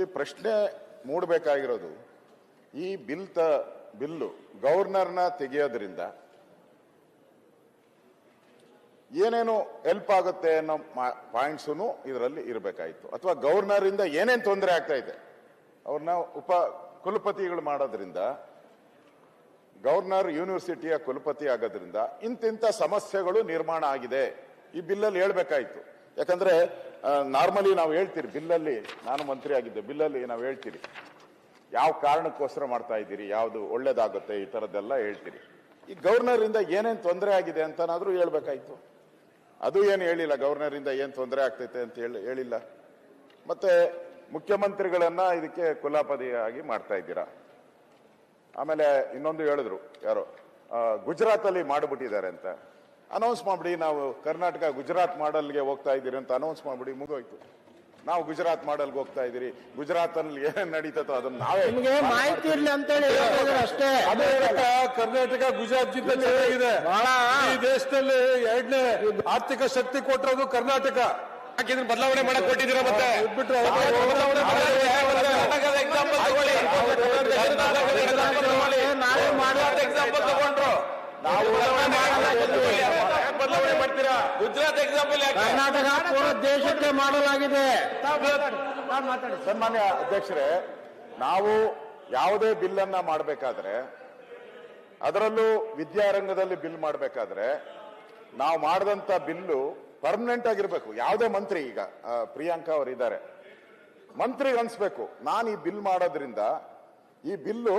ಇಲ್ಲಿ ಪ್ರಶ್ನೆ ಮೂಡಬೇಕಾಗಿರೋದು, ಈ ಬಿಲ್ ತ, ಬಿಲ್ಲು ಗವರ್ನರ್ನ ತೆಗೆಯೋದ್ರಿಂದ ಏನೇನು ಹೆಲ್ಪ್ ಆಗುತ್ತೆ ಅನ್ನೋ ಪಾಯಿಂಟ್ಸು ಇದರಲ್ಲಿ ಇರಬೇಕಾಯಿತು. ಅಥವಾ ಗವರ್ನರ್ ಇಂದ ಏನೇನು ತೊಂದರೆ ಆಗ್ತಾ ಇದೆ, ಅವ್ರನ್ನ ಉಪ ಕುಲಪತಿಗಳು ಮಾಡೋದ್ರಿಂದ, ಗವರ್ನರ್ ಯೂನಿವರ್ಸಿಟಿಯ ಕುಲಪತಿ ಆಗೋದ್ರಿಂದ ಇಂತಿಂಥ ಸಮಸ್ಯೆಗಳು ನಿರ್ಮಾಣ ಆಗಿದೆ. ಈ ಬಿಲ್ಲಲ್ಲಿ ಹೇಳ್ಬೇಕಾಯ್ತು. ಯಾಕಂದ್ರೆ ನಾರ್ಮಲಿ ನಾವು ಹೇಳ್ತೀರಿ, ಬಿಲ್ಲಲ್ಲಿ, ನಾನು ಮಂತ್ರಿ ಆಗಿದ್ದೆ, ಬಿಲ್ಲಲ್ಲಿ ನಾವು ಹೇಳ್ತೀರಿ. ಯಾವ ಕಾರಣಕ್ಕೋಸ್ಕರ ಮಾಡ್ತಾ ಇದ್ದೀರಿ, ಯಾವುದು ಒಳ್ಳೇದಾಗುತ್ತೆ, ಈ ಥರದ್ದೆಲ್ಲ ಹೇಳ್ತೀರಿ. ಈ ಗವರ್ನರಿಂದ ಏನೇನು ತೊಂದರೆ ಆಗಿದೆ ಅಂತನಾದರೂ ಹೇಳ್ಬೇಕಾಯ್ತು. ಅದು ಏನು ಹೇಳಿಲ್ಲ, ಗವರ್ನರಿಂದ ಏನು ತೊಂದರೆ ಆಗ್ತೈತೆ ಅಂತ ಹೇಳಿ, ಹೇಳಿಲ್ಲ. ಮತ್ತೆ ಮುಖ್ಯಮಂತ್ರಿಗಳನ್ನ ಇದಕ್ಕೆ ಕುಲಾಪತಿಯಾಗಿ ಮಾಡ್ತಾ ಇದ್ದೀರಾ? ಆಮೇಲೆ ಇನ್ನೊಂದು ಹೇಳಿದ್ರು, ಯಾರೋ ಗುಜರಾತಲ್ಲಿ ಮಾಡಿಬಿಟ್ಟಿದ್ದಾರೆ ಅಂತ. ಅನೌನ್ಸ್ ಮಾಡಿಬಿಡಿ ನಾವು ಕರ್ನಾಟಕ ಗುಜರಾತ್ ಮಾಡಲ್ಗೆ ಹೋಗ್ತಾ ಇದ್ದೀರಿ ಅಂತ ಅನೌನ್ಸ್ ಮಾಡಿಬಿಡಿ ಮುಗೋಯ್ತು ನಾವು ಗುಜರಾತ್ ಮಾಡಲ್ಗೆ ಹೋಗ್ತಾ ಇದ್ದೀರಿ. ಗುಜರಾತ್ ಅಲ್ಲಿ ಏನ್ ನಡೀತೋ ಅದನ್ನ ನಾವೇ ನಿಮ್ಗೆ ಮಾಹಿತಿ ಇರಲಿ ಅಂತೇಳಿ ಅಷ್ಟೇ. ಅದೇ ಕರ್ನಾಟಕ ಗುಜರಾತ್ ಜಿಲ್ಲೆ ಚೆನ್ನಾಗಿದೆ. ಈ ದೇಶದಲ್ಲಿ ಎರಡನೇ ಆರ್ಥಿಕ ಶಕ್ತಿ ಕೊಟ್ಟಿರೋದು ಕರ್ನಾಟಕ. ಬದಲಾವಣೆ ಮಾಡಕ್ ಕೊಟ್ಟಿದ್ದೀರಾ ಮತ್ತೆ? ಎಕ್ಸಾಂಪಲ್ ತಗೊಳ್ಳಿ. ನಾಳೆ ತಗೊಳ್ಳಿ. ಬದಲಾವಣೆ ಮಾಡ್ತೀರಾ ಗುಜರಾತ್ ಎಕ್ಸಾಂಪಲ್ ಕರ್ನಾಟಕ ದೇಶಕ್ಕೆ ಮಾಡಲಾಗಿದೆ ಸನ್ಮಾನ್ಯ ಅಧ್ಯಕ್ಷರೇ ನಾವು ಯಾವುದೇ ಬಿಲ್ ಅನ್ನ ಮಾಡಬೇಕಾದ್ರೆ ಅದರಲ್ಲೂ ವಿದ್ಯಾರಂಗದಲ್ಲಿ ಬಿಲ್ ಮಾಡಬೇಕಾದ್ರೆ ನಾವು ಮಾಡಿದಂತ ಬಿಲ್ಲು ಪರ್ಮನೆಂಟ್ ಆಗಿರ್ಬೇಕು ಯಾವುದೇ ಮಂತ್ರಿ ಈಗ ಪ್ರಿಯಾಂಕಾ ಅವರು ಇದ್ದಾರೆ ಮಂತ್ರಿಗೆ ಅನ್ಸ್ಬೇಕು ನಾನು ಈ ಬಿಲ್ ಮಾಡೋದ್ರಿಂದ ಈ ಬಿಲ್ಲು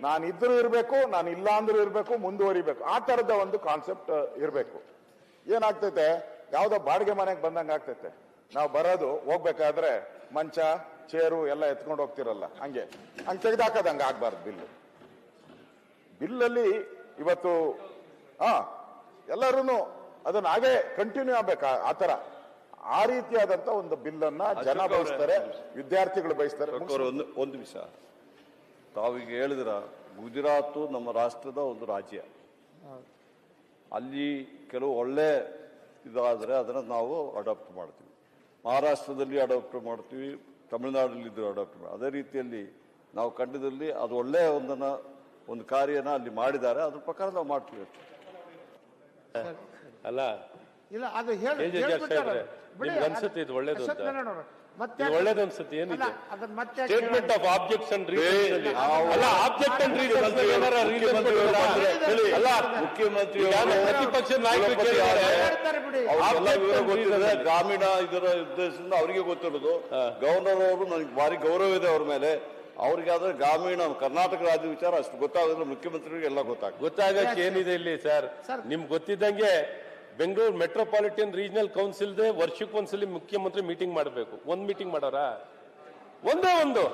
ನಾನು ಇದ್ರೂ ಇರಬೇಕು ನಾನು ಇಲ್ಲ ಅಂದ್ರೂ ಇರಬೇಕು ಮುಂದುವರಿಬೇಕು. ಆ ತರದ ಒಂದು ಕಾನ್ಸೆಪ್ಟ್ ಇರಬೇಕು. ಏನಾಗ್ತೈತೆ? ಯಾವುದೋ ಬಾಡಿಗೆ ಮನೆಗೆ ಬಂದಂಗೆ ಆಗ್ತೈತೆ. ನಾವು ಬರೋದು ಹೋಗ್ಬೇಕಾದ್ರೆ ಮಂಚ ಚೇರು ಎಲ್ಲ ಎತ್ಕೊಂಡು ಹೋಗ್ತಿರಲ್ಲ ಹಂಗೆ. ಹಂಗೆ ತೆಗೆದಾಕೋದು ಹಂಗೆ ಆಗ್ಬಾರ್ದು ಬಿಲ್ ಬಿಲ್ಲಲ್ಲಿ ಇವತ್ತು ಹಾ ಎಲ್ಲರೂ ಅದನ್ನ ಹಾಗೇ ಕಂಟಿನ್ಯೂ ಆಗ್ಬೇಕು? ಆ- ಆ ತರ ಆ ರೀತಿಯಾದಂತ ಒಂದು ಬಿಲ್ಲನ್ನ ಜನ ಬಯಸ್ತಾರೆ ವಿದ್ಯಾರ್ಥಿಗಳು ಬಯಸ್ತಾರೆ. ಒಂದು ನಿಮಿಷ. ತಾವೀಗ ಹೇಳಿದ್ರ ಗುಜರಾತ್ ನಮ್ಮ ರಾಷ್ಟ್ರದ ಒಂದು ರಾಜ್ಯ. ಅಲ್ಲಿ ಕೆಲವು ಒಳ್ಳೆ ಇದಾದರೆ ಅದನ್ನು ನಾವು ಅಡಾಪ್ಟ್ ಮಾಡ್ತೀವಿ. ಮಹಾರಾಷ್ಟ್ರದಲ್ಲಿ ಅಡಾಪ್ಟ್ ಮಾಡ್ತೀವಿ ತಮಿಳುನಾಡಲ್ಲಿ ಇದ್ದು ಅಡಾಪ್ಟ್ ಮಾಡಿ ಅದೇ ರೀತಿಯಲ್ಲಿ ನಾವು ಕಂಡದಲ್ಲಿ ಅದು ಒಳ್ಳೆಯ ಒಂದನ್ನ ಒಂದು ಕಾರ್ಯನ ಅಲ್ಲಿ ಮಾಡಿದ್ದಾರೆ ಅದ್ರ ಪ್ರಕಾರ ನಾವು ಮಾಡ್ತೀವಿ. ಅಲ್ಲ ಇಲ್ಲ ಅದು ಹೇಳಿ ಅನ್ಸುತ್ತೆ ಇದು ಒಳ್ಳೇದು ಮತ್ತೆ ಒಳ್ಳೇದು ಅನ್ಸುತ್ತೆ ಏನಿದೆ? ಅದನ್ನ ಮತ್ತೆ ಸ್ಟೇಟ್ಮೆಂಟ್? ಆಫ್ ಆಬ್ಜೆಕ್ಷನ್ ನಾವು- ಅಲ್ಲ ಆಬ್ಜೆಕ್ಟ್ ಅಂಡ್ ರೀಸನ್ ಮುಖ್ಯಮಂತ್ರಿ ಅಲ್ಲ ಮುಖ್ಯಮಂತ್ರಿ ಪ್ರತಿಪಕ್ಷ ನಾಯಕರು ಕೇಳಿದ್ದಾರೆ. ಹೇಳ್ತಾರೆ ಬಿಡಿ. ಅವ್ರಿಗೆಲ್ಲ ವಿವರ ಗೊತ್ತಿದೆ ಗ್ರಾಮೀಣ ಇದರ ಉದ್ದೇಶದಿಂದ ಅವರಿಗೆ ಗೊತ್ತಿರೋದು. ಗವರ್ನರ್ ಅವರು ನನಗೆ ಭಾರಿ ಗೌರವ ಇದೆ ಅವ್ರ ಮೇಲೆ. ಅವ್ರಿಗೆ ಆದ್ರೆ ಗ್ರಾಮೀಣ ಕರ್ನಾಟಕ ರಾಜ್ಯ ವಿಚಾರ ಅಷ್ಟು ಗೊತ್ತಾಗೋದ್ರೆ ಮುಖ್ಯಮಂತ್ರಿಗಳಿಗೆ ಎಲ್ಲ ಗೊತ್ತಾಗ ಗೊತ್ತಾಗಕ್ಕೆ ಏನಿದೆ ಇಲ್ಲಿ ಸರ್. ನಿಮ್ಗೆ ಗೊತ್ತಿದ್ದಂಗೆ ಬೆಂಗಳೂರು ಮೆಟ್ರೋಪಾಲಿಟನ್ ರೀಜನಲ್ ಕೌನ್ಸಿಲ್ ವರ್ಷಕ್ಕೆ ಒಂದ್ಸಲಿ ಮುಖ್ಯಮಂತ್ರಿ ಮೀಟಿಂಗ್ ಮಾಡಬೇಕು. ಒಂದ್ ಮೀಟಿಂಗ್ ಮಾಡೋರ? ಒಂದೇ ಒಂದು.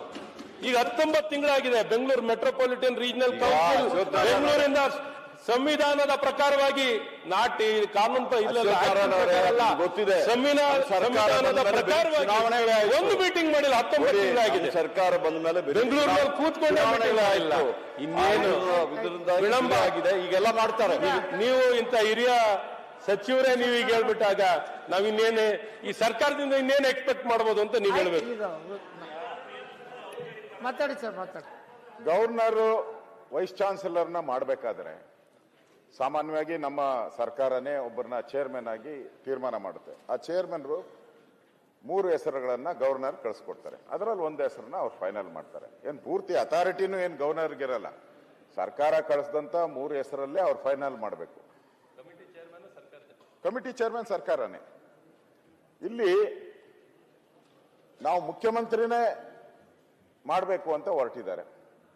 ಈಗ ಹತ್ತೊಂಬತ್ತು ತಿಂಗಳಾಗಿದೆ ಬೆಂಗಳೂರು ಮೆಟ್ರೋಪಾಲಿಟನ್ ರೀಜನಲ್ ಕೌನ್ಸಿಲ್ ಬೆಂಗಳೂರಿಂದ ಸಂವಿಧಾನದ ಪ್ರಕಾರವಾಗಿ ನಾಟಿ ಕಾನೂನು ಇಲ್ಲ ಸಂವಿಧಾನದ ಪ್ರಕಾರವಾಗಿ ಒಂದು ಮೀಟಿಂಗ್ ಮಾಡಿಲ್ಲ ಹತ್ತೊಂಬತ್ತು ತಿಂಗಳಾಗಿದೆ. ಸರ್ಕಾರ ಬಂದ ಮೇಲೆ ಬೆಂಗಳೂರು ಬೆಂಗಳೂರಿನಲ್ಲಿ ಕೂತ್ಕೊಂಡೇ ಚುನಾವಣೆಗಳು ಇಲ್ಲ. ಇನ್ನೇನು? ವಿಳಂಬ. ಆಗಿದೆ ಈಗೆಲ್ಲ ಮಾಡ್ತಾರೆ. ನೀವು ಇಂತ ಹಿರಿಯ ಸಚಿವರೇ ನೀವು ಈಗ ಹೇಳ್ಬಿಟ್ಟಾಗ ನಾವ್ ಇನ್ನೇನೆ ಈ ಸರ್ಕಾರದಿಂದ ಇನ್ನೇನು ಎಕ್ಸ್ಪೆಕ್ಟ್ ಮಾಡ್ಬೋದು ಅಂತ ನೀವು ಹೇಳ್ಬೇಕು. ಮಾತಾಡಿ ಸರ್ ಮಾತಾಡಿ. ಗವರ್ನರ್ ವೈಸ್ ಚಾನ್ಸಲರ್ನ ಮಾಡಬೇಕಾದ್ರೆ ಸಾಮಾನ್ಯವಾಗಿ ನಮ್ಮ ಸರ್ಕಾರನೇ ಒಬ್ಬರನ್ನ ಚೇರ್ಮನ್ ಆಗಿ ತೀರ್ಮಾನ ಮಾಡುತ್ತೆ. ಆ ಚೇರ್ಮನ್ರು ಮೂರು ಹೆಸರುಗಳನ್ನ ಗವರ್ನರ್ ಕಳಿಸ್ಕೊಡ್ತಾರೆ. ಅದರಲ್ಲಿ ಒಂದು ಹೆಸರನ್ನ ಅವ್ರು ಫೈನಲ್ ಮಾಡ್ತಾರೆ. ಏನು ಪೂರ್ತಿ ಅಥಾರಿಟಿನೂ ಏನು ಗವರ್ನರ್ಗಿರಲ್ಲ ಸರ್ಕಾರ ಕಳಿಸಿದಂತ ಮೂರು ಹೆಸರಲ್ಲೇ ಅವ್ರು ಫೈನಲ್ ಮಾಡಬೇಕು. ಕಮಿಟಿ ಚೇರ್ಮನ್ ಸರ್ಕಾರನೇ. ಇಲ್ಲಿ ನಾವು ಮುಖ್ಯಮಂತ್ರಿನೇ ಮಾಡಬೇಕು ಅಂತ ಹೊರಟಿದ್ದಾರೆ.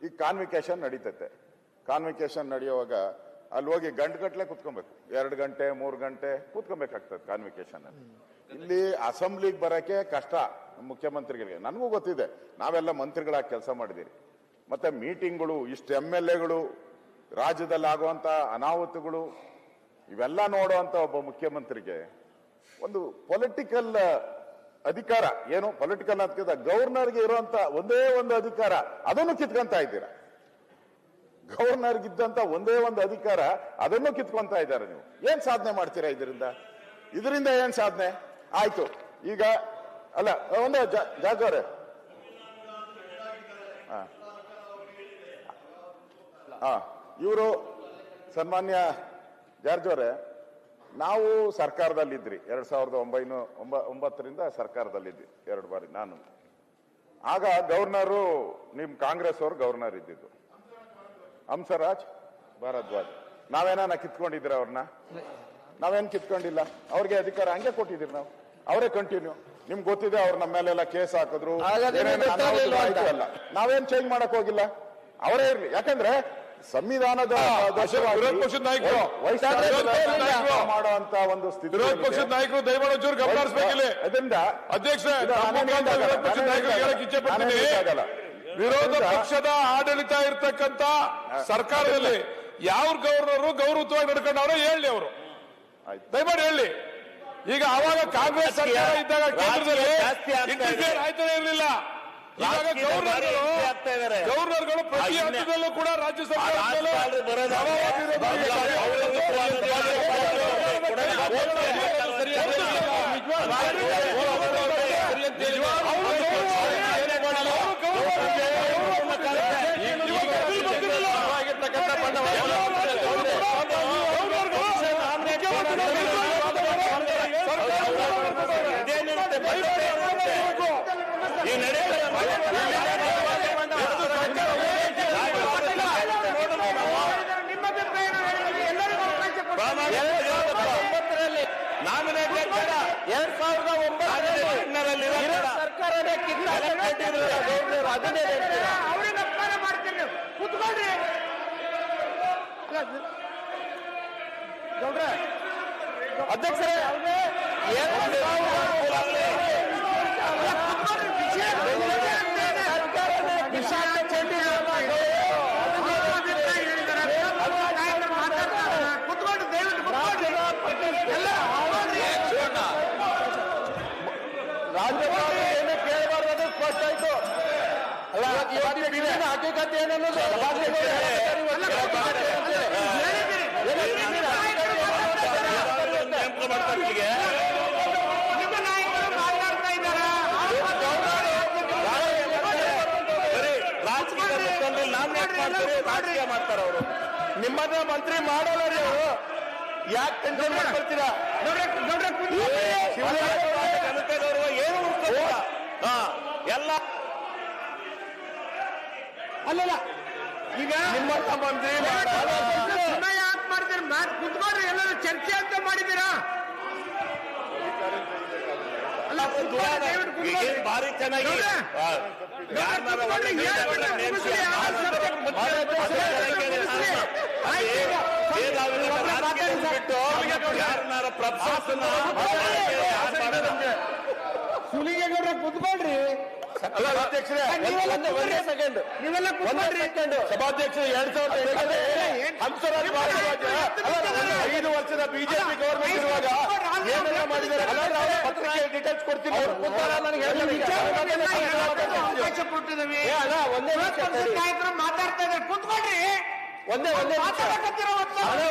ಈಗ ಕಾನ್ವಿಕೇಶನ್ ನಡೀತೈತೆ. ಕಾನ್ವಿಕೇಶನ್ ನಡೆಯುವಾಗ ಅಲ್ಲಿ ಹೋಗಿ ಗಂಟೆಗಟ್ಟಲೆ ಕುತ್ಕೊಬೇಕು. ಎರಡು ಗಂಟೆ, ಮೂರು ಗಂಟೆ ಕೂತ್ಕೊಬೇಕಾಗ್ತದೆ ಕಾನ್ವಿಕೇಶನ್ ಇಲ್ಲಿ ಅಸೆಂಬ್ಲಿಗೆ ಬರಕ್ಕೆ ಕಷ್ಟ ಮುಖ್ಯಮಂತ್ರಿಗಳಿಗೆ. ನನಗೂ ಗೊತ್ತಿದೆ. ನಾವೆಲ್ಲ ಮಂತ್ರಿಗಳಾಗಿ ಕೆಲಸ ಮಾಡಿದ್ದೀರಿ. ಮತ್ತೆ ಮೀಟಿಂಗ್ಗಳು ಇಷ್ಟು ಎಂ ಎಲ್ ಎಗಳು ರಾಜ್ಯದಲ್ಲಿ ಆಗುವಂತ ಅನಾಹುತಗಳು ಇವೆಲ್ಲ ನೋಡುವಂತ ಒಬ್ಬ ಮುಖ್ಯಮಂತ್ರಿಗೆ ಒಂದು ಪೊಲಿಟಿಕಲ್ ಅಧಿಕಾರ, ಏನು ಪೊಲಿಟಿಕಲ್ ಅಂತ ಗವರ್ನರ್ಗೆ ಇರುವಂತ ಒಂದೇ ಒಂದು ಅಧಿಕಾರ, ಅದನ್ನು ಕಿತ್ಕೊಂತ ಇದ್ದೀರಾ? ಗವರ್ನರ್ಗಿದ್ದಂತ ಒಂದೇ ಒಂದು ಅಧಿಕಾರ, ಅದನ್ನು ಕಿತ್ಕೊಂತ ಇದ್ದಾರೆ ನೀವು. ಏನ್ ಸಾಧನೆ ಮಾಡ್ತೀರಾ ಇದರಿಂದ? ಇದರಿಂದ ಏನ್ ಸಾಧನೆ? ಆಯ್ತು. ಈಗ, ಅಲ್ಲ, ಒಂದು ಜಾಜ್ ಅವರೇ ಹಾ. ಇವರು ಸನ್ಮಾನ್ಯ ಜಾರ್ಜ್ ಅವರೇ ನಾವು ಸರ್ಕಾರದಲ್ಲಿದ್ರಿ. ಎರಡ್ ಸಾವಿರದ ಒಂಬೈನೂ ಒಂಬ ಒಂಬತ್ತರಿಂದ ಸರ್ಕಾರದಲ್ಲಿದ್ವಿ ಎರಡು ಬಾರಿ ನಾನು. ಆಗ ಗವರ್ನರು ನಿಮ್ ಕಾಂಗ್ರೆಸ್ ಅವರು ಗವರ್ನರ್ ಇದ್ದಿದ್ದು. ಹಂಸರಾಜ್ ಭಾರದ್ವಾಜ್. ನಾವೇನ ಕಿತ್ಕೊಂಡಿದ್ದೀರ ಅವ್ರನ್ನ? ನಾವೇನ್ ಕಿತ್ಕೊಂಡಿಲ್ಲ? ಅವ್ರಿಗೆ ಅಧಿಕಾರ ಹಂಗೆ ಕೊಟ್ಟಿದ್ದೀರಿ ನಾವು. ಅವರೇ ಕಂಟಿನ್ಯೂ ನಿಮ್ಗೆ ಗೊತ್ತಿದೆ ಅವ್ರ ನಮ್ಮ ಮೇಲೆಲ್ಲ ಕೇಸ್ ಹಾಕಿದ್ರು. ನಾವೇನ್ ಚೇಂಜ್ ಮಾಡಕ್ ಹೋಗಿಲ್ಲ? ಅವರೇ ಇರ್ಲಿ. ಯಾಕಂದ್ರೆ ಸಂವಿಧಾನದ ವಿರೋಧ ಪಕ್ಷದ ನಾಯಕರು. ಮಾಡುವಂತ ಒಂದು ಸ್ಥಿತಿ ವಿರೋಧ. ಪಕ್ಷದ ನಾಯಕರು ದಯಮಾಡಿ ಒಂಚೂರು ಗಮನ ಹರಿಸ್ಬೇಕಿಲ್ಲಿ ಅದರಿಂದ ಅಧ್ಯಕ್ಷ ವಿರೋಧ ಪಕ್ಷದ ನಾಯಕರು ಹೇಳಕ್ ಇಚ್ಛೆ ಪಡ್ತೀನಿ. ವಿರೋಧ ಪಕ್ಷದ ಆಡಳಿತ ಇರ್ತಕ್ಕಂತ ಸರ್ಕಾರದಲ್ಲಿ ಯಾವ ಗೌರವರು ಗೌರವವಾಗಿ ನಡ್ಕೊಂಡವ್ರೆ ಹೇಳಿ ಅವರು. ಆಯ್ತು. ದಯಮಾಡಿ ಹೇಳಿ. ಈಗ ಅವಾಗ ಕಾಂಗ್ರೆಸ್ ಸರ್ಕಾರ ಇದ್ದಾಗ ಕೇಂದ್ರದಲ್ಲಿ ಆಯ್ತಾನೆ ಇರಲಿಲ್ಲ. ಇವಾಗ ರಾಜಕೀಯದಲ್ಲಿ ಭಾರಿ ಗವರ್ನರ್ಗಳು ಹಿಂಸೆ ಆಗ್ತಾ ಇದಾರೆ. ಗವರ್ನರ್ಗಳು ಪ್ರತಿ ಆ ಹಿಂದೆ- ಹಂತದಲ್ಲೂ ಕೂಡ ರಾಜ್ಯ ಸರ್ಕಾರ ರಾಜ್ಯಪಾಲರು ಬರೋದಾದ್ರೆ ಈ ನಡೆಯುತ್ತೆ ನಿಮ್ಮ ಅಭಿಪ್ರಾಯ ಹೇಳಿ, ಎಲ್ಲರಿಗೂ ಅವಕಾಶ ಕೊಡಿ. ನಾಮಿನೇಟೆಡ್ ಬೇಡ ಎರಡ್ ಸಾವಿರದ ಒಂಬತ್ತರಲ್ಲಿ ಇರೋ ಸರ್ಕಾರನೇ ಕಿತ್ತಾಕಿದ್ರು ಅದನ್ನೇ ಹೇಳ್ತೀರಾ? ಅವ್ರಿಗೆ ಅಪಮಾನ ಮಾಡ್ತೀರಿ ನೀವು. ಕುತ್ಕೊಳ್ರಿ. ಅಲ್ಲ, ಗೌಡ್ರೆ ಅಧ್ಯಕ್ಷರೇ ಎರಡ್ ಸಾವಿರದ ವಿಶಾಲ ಚಂಡಿ ಕುತ್ಕೊಂಡು ದಯವಿಟ್ಟು ಕುತ್ಕೊಳ್ರಿ ಎಲ್ಲ ರಾಜ್ಯಪಾಲ ಏನು ಕೇಳಬಾರ್ದು ಅದು ಸ್ಪಷ್ಟ ಆಯ್ತು ಅಲ್ಲ ಇವತ್ತು ಬಿಲ್ಲಿನ ಹಕ್ಕಿಕತೆ ಏನನ್ನೋದು ರಾಜ್ಯಪಾಲ ಹೇಳ್ತಾರೆ ಇವತ್ತು. ನೇಮಕ ಮಾಡ್ಕೊಳ್ಳಿಕ್ಕೆ ನಿಮ್ಮ ನಾಯಕರು ಮಾತಾಡ್ತಾ ಇದ್ದಾರಾ ಬರೀ ರಾಜಕೀಯ ಮಾಡ್ತಾರ ಅವರು ನಿಮ್ಮನ್ನ ಮಂತ್ರಿ ಮಾಡಲ್ಲ ರೀ ಅವರು ಯಾಕೆ ಟೆನ್ಷನ್ ಮಾಡ್ಕೊಳ್ತೀರಾ ಏನು ಎಲ್ಲ ಅಲ್ಲಲ್ಲ. ಈಗ ನಿಮ್ಮನ್ನ ಮಂತ್ರಿ ಸಮಯ ಯಾಕೆ ಮಾಡ್ತೀರಿ? ಮಾತು ಕುತ್ಕೊಂಡ್ರೆ ಎಲ್ಲರೂ ಚರ್ಚೆ ಅಂತ ಮಾಡಿದ್ದೀರಾ? ಭಾರಿ ಚೆನ್ನಾಗಿ ಸುಲಿಗೆಗೌಡ್ರ ಕುತ್ಕೊಳ್ರಿ. ಸಭಾಧ್ಯಕ್ಷರು ಎರಡ್ ಸಾವಿರದ ಐದು ವರ್ಷದ ಬಿಜೆಪಿ ಗೌರ್ಮೆಂಟ್ ಇರುವಾಗ ಏನೆಲ್ಲ ಮಾಡಿದ್ದಾರೆ? ಪತ್ರಿಕೆ ಡಿಟೇಲ್ಸ್ ಕೊಡ್ತೀನಿ ಅಲ್ಲ, ಒಂದೇ ಮಾತಾಡ್ತಾ ಇದ್ದಾರೆ. ಕುತ್ಕೊಳ್ರಿ. ಒಂದೇ ಒಂದೇ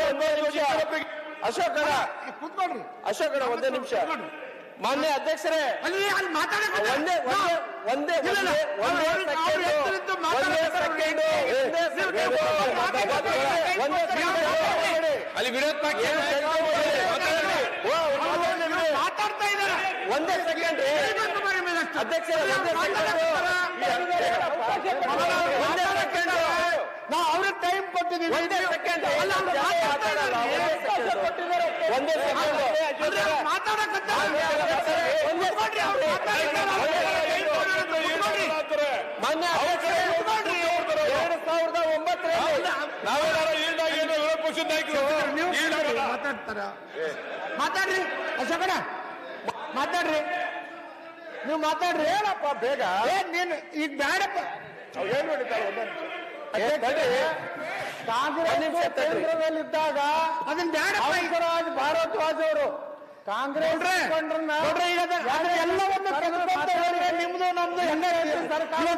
ಒಂದೇ ನಿಮಿಷ. ಅಶೋಕರ ಕುತ್ಕೊಳ್ರಿ. ಅಶೋಕರ ಒಂದೇ ನಿಮಿಷ. ಮಾನ್ಯ ಅಧ್ಯಕ್ಷರೇ ಅಲ್ಲಿ ಅಲ್ಲಿ ಮಾತಾಡಕ್ಕೆ ಒಂದೇ ಒಂದೇ ಒಂದೇ. ಒಂದೇ ಅಲ್ಲಿ ವಿರೋಧ ಮಾತಾಡ್ತಾ ಇದ್ದಾರೆ. ಒಂದೇ ಸೆಕೆಂಡ್. ಅಧ್ಯಕ್ಷರೇ ಕುತ್ಕೊಳ್ರಿ. ಮಾನ್ಯ ಎರಡು ಸಾವಿರದ ಒಂಬತ್ತರಲ್ಲಿ ನಾವೇನಾರ ಈಲ್ದಾಗ ಏನು ವಿರೋಧ ಪಕ್ಷದ ನಾಯಕರು. ನೀವು ಈಲ್ದಾಗ ಮಾತಾಡ್ತಾರ? ಮಾತಾಡ್ರಿ ಅಶೋಕಣ ಮಾತಾಡ್ರಿ. ನೀವು ಮಾತಾಡ್ರಿ. ಹೇಳಪ್ಪ ಬೇಗ. ಏನ್ ನೀನು ಈಗ ಬೇಡಪ್ಪ ಏನ್ ನೋಡಿದ್ದಾರೆ? ಒಂದೇ ಕಾಂಗ್ರೆಸ್ ಕೇಂದ್ರದಲ್ಲಿದ್ದಾಗ ಅದನ್ನ ಬೇಡ ಭಾರದ್ವಾಜ್ ಅವರು ಕಾಂಗ್ರೆಸ್ ನಿಮ್ದು ನಮ್ದು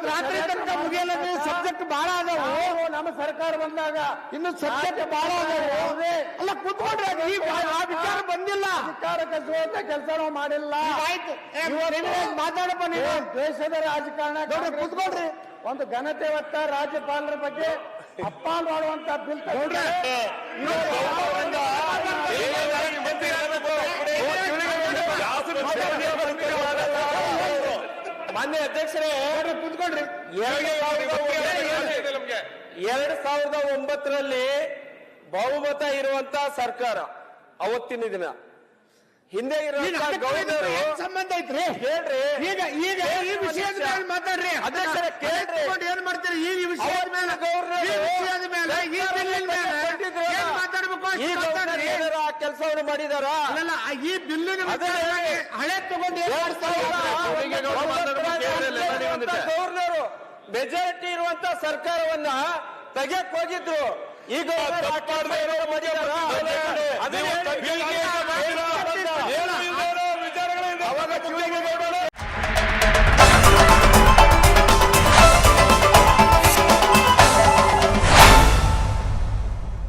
ರಾತ್ರಿ ತನಕ ಮುಗಿಯಲ್ಲ ಸಬ್ಜೆಕ್ಟ್ ಬಹಳ ಅದಾವು. ನಮ್ಮ ಸರ್ಕಾರ ಬಂದಾಗ ಇನ್ನು ಸಬ್ಜೆಕ್ಟ್ ಬಹಳ ಅದಾವು. ಅಲ್ಲ ಕುತ್ಕೊಂಡ್ರೆ ಆ ವಿಚಾರ ಬಂದಿಲ್ಲ. ಅಧಿಕಾರ ಸೋತ ಕೆಲಸ ನಾವು ಮಾಡಿಲ್ಲ. ಆಯ್ತು. ಮಾತಾಡಪ್ಪ ನೀವು ದೇಶದ ರಾಜಕಾರಣ ಕುತ್ಕೊಳ್ರಿ. ಒಂದು ಘನತೆ ಒತ್ತ ರಾಜ್ಯಪಾಲರ ಬಗ್ಗೆ ಅಪ್ಪಾಲ್ ಮಾಡುವಂತ ಬಿಲ್ ಮಾನ್ಯ ಅಧ್ಯಕ್ಷರೇ ಕುತ್ಕೊಂಡ್ರಿ. ಎರಡ್ ಸಾವಿರದ ಒಂಬತ್ತರಲ್ಲಿ ಬಹುಮತ ಇರುವಂತ ಸರ್ಕಾರ ಅವತ್ತಿನ ದಿನ. ಹಿಂದೆ ಇರುವಂತ ಗೌರ್ನರು ಸಂಬಂಧ ಐತ್ರಿ? ಹೇಳ್ರಿ. ಈಗ ಈಗ ಈ ವಿಷಯದ ಮೇಲೆ ಮಾತಾಡ್ರಿ. ಏನ್ ಮಾಡ್ತೀರಿ? ಈ ವಿಷಯದ ಮೇಲೆ ಈ ವಿಷಯದ ಮೇಲೆ ಈ ಬಿಲ್ಲಿನ ಮೇಲೆ ಏನ್ ಮಾತಾಡ್ಬೇಕು ಗೌರ್ನರ್ ಆ ಕೆಲಸವನ್ನು ಮಾಡಿದಾರ? ಅಲ್ಲ ಈ ಬಿಲ್ಲಿನ ಹಳೆ. ತಗೊಂಡು? ಗವರ್ನರು ಮೆಜಾರಿಟಿ ಇರುವಂತ ಸರ್ಕಾರವನ್ನ ತೆಗೆಯಕ್ ಹೋಗಿದ್ರು. ಈಗ ತಪ್ಪಾಡ್ದೆ ಇರೋರು ಮಾಡಿದಾರ?